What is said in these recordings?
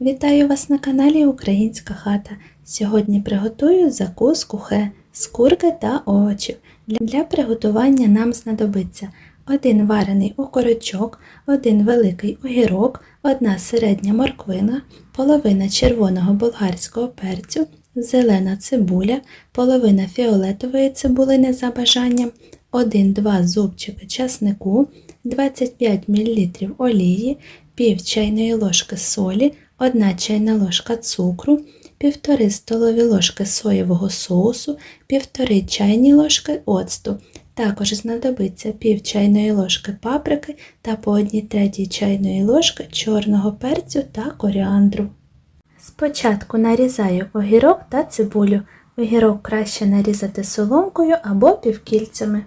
Вітаю вас на каналі Українська хата. Сьогодні приготую закуску хе з курки та овочів. Для- приготування нам знадобиться один варений окорочок, один великий огірок, одна середня морквина, половина червоного болгарського перцю, зелена цибуля, половина фіолетової цибулини за бажанням, 1-2 зубчики часнику, 25 мл олії, пів чайної ложки солі, 1 чайна ложка цукру, 1,5 столові ложки соєвого соусу, 1,5 чайні ложки оцту. Також знадобиться пів чайної ложки паприки та по 1 третій чайної ложки чорного перцю та коріандру. Спочатку нарізаю огірок та цибулю. Огірок краще нарізати соломкою або півкільцями.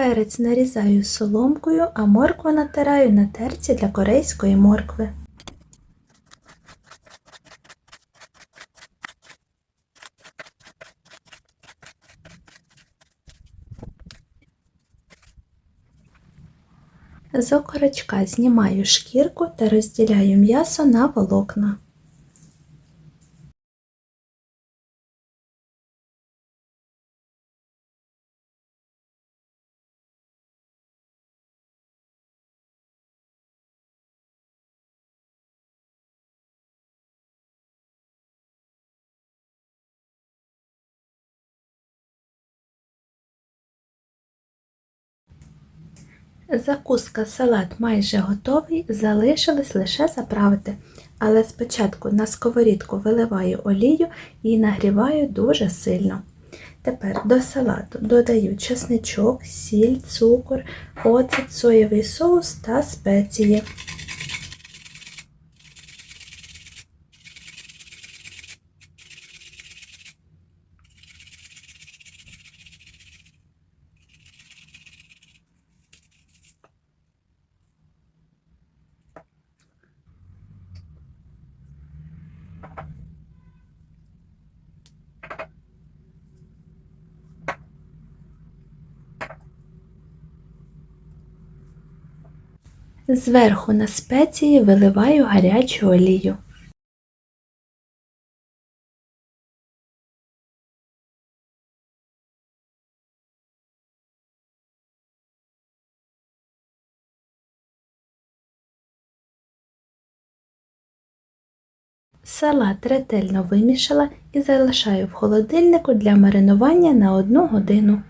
Перець нарізаю соломкою, а моркву натираю на терці для корейської моркви. З окорочка знімаю шкірку та розділяю м'ясо на волокна. Закуска салат майже готовий, залишилось лише заправити. Але спочатку на сковорідку виливаю олію і нагріваю дуже сильно. Тепер до салату додаю чесничок, сіль, цукор, оцет, соєвий соус та спеції. Зверху на спеції виливаю гарячу олію. Салат ретельно вимішала і залишаю в холодильнику для маринування на 1 годину.